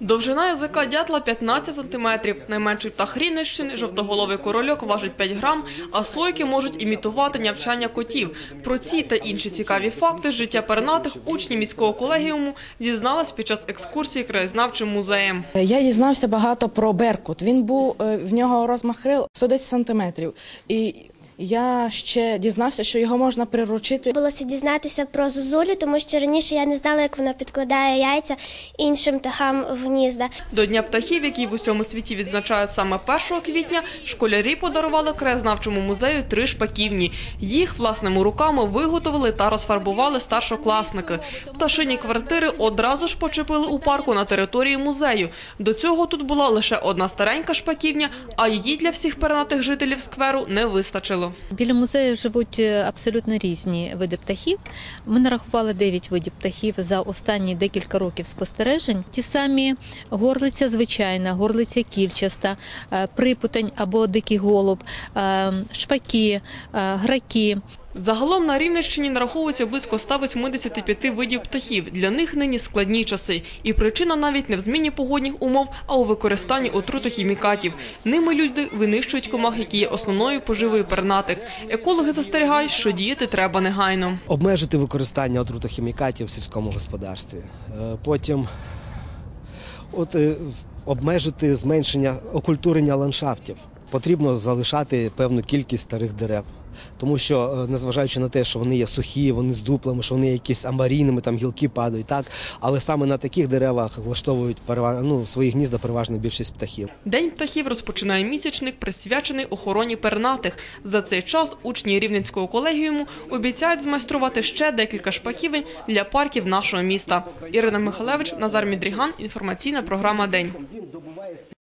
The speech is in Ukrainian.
Довжина язика дятла 15 сантиметрів. Найменший птах Рівненщини, жовтоголовий корольок, важить 5 грам, а сойки можуть імітувати нявчання котів. Про ці та інші цікаві факти життя пернатих учні міського колегіуму дізнались під час екскурсії краєзнавчим музеєм. Я дізнався багато про Беркут. Він був е, в нього розмах крил 110 сантиметрів. І я ще дізнався, що його можна приручити. Булося дізнатися про зозулю, тому що раніше я не знала, як вона підкладає яйця іншим птахам в гнізда. До Дня птахів, який в усьому світі відзначають саме 1 квітня, школярі подарували краєзнавчому музею три шпаківні. Їх власними руками виготовили та розфарбували старшокласники. Пташині квартири одразу ж почепили у парку на території музею. До цього тут була лише одна старенька шпаківня, а її для всіх пернатих жителів скверу не вистачило. Біля музею живуть е, абсолютно різні види птахів. Ми нарахували 9 видів птахів за останні декілька років спостережень. Ті самі горлиця звичайна, горлиця кільчаста, припутень або дикий голуб, е, шпаки, е, граки. Загалом на Рівненщині нараховується близько 185 видів птахів. Для них нині складні часи. І причина навіть не в зміні погодних умов, а у використанні отрутохімікатів. Ними люди винищують комах, які є основною поживою пернатих. Екологи застерігають, що діяти треба негайно. обмежити використання отрутохімікатів в сільському господарстві. Е, Потім от, е, обмежити зменшення окультурення ландшафтів. Потрібно залишати певну кількість старих дерев. Тому що, е, незважаючи на те, що вони є сухі, вони з дуплами, що вони якісь амбарійними, там гілки падають, так але саме на таких деревах влаштовують ну, свої гнізда переважна більшість птахів. День птахів розпочинає місячник, присвячений охороні пернатих. За цей час учні Рівненського колегіуму обіцяють змайструвати ще декілька шпаківень для парків нашого міста. Ірина Михалевич, Назар Мідріган. Інформаційна програма День.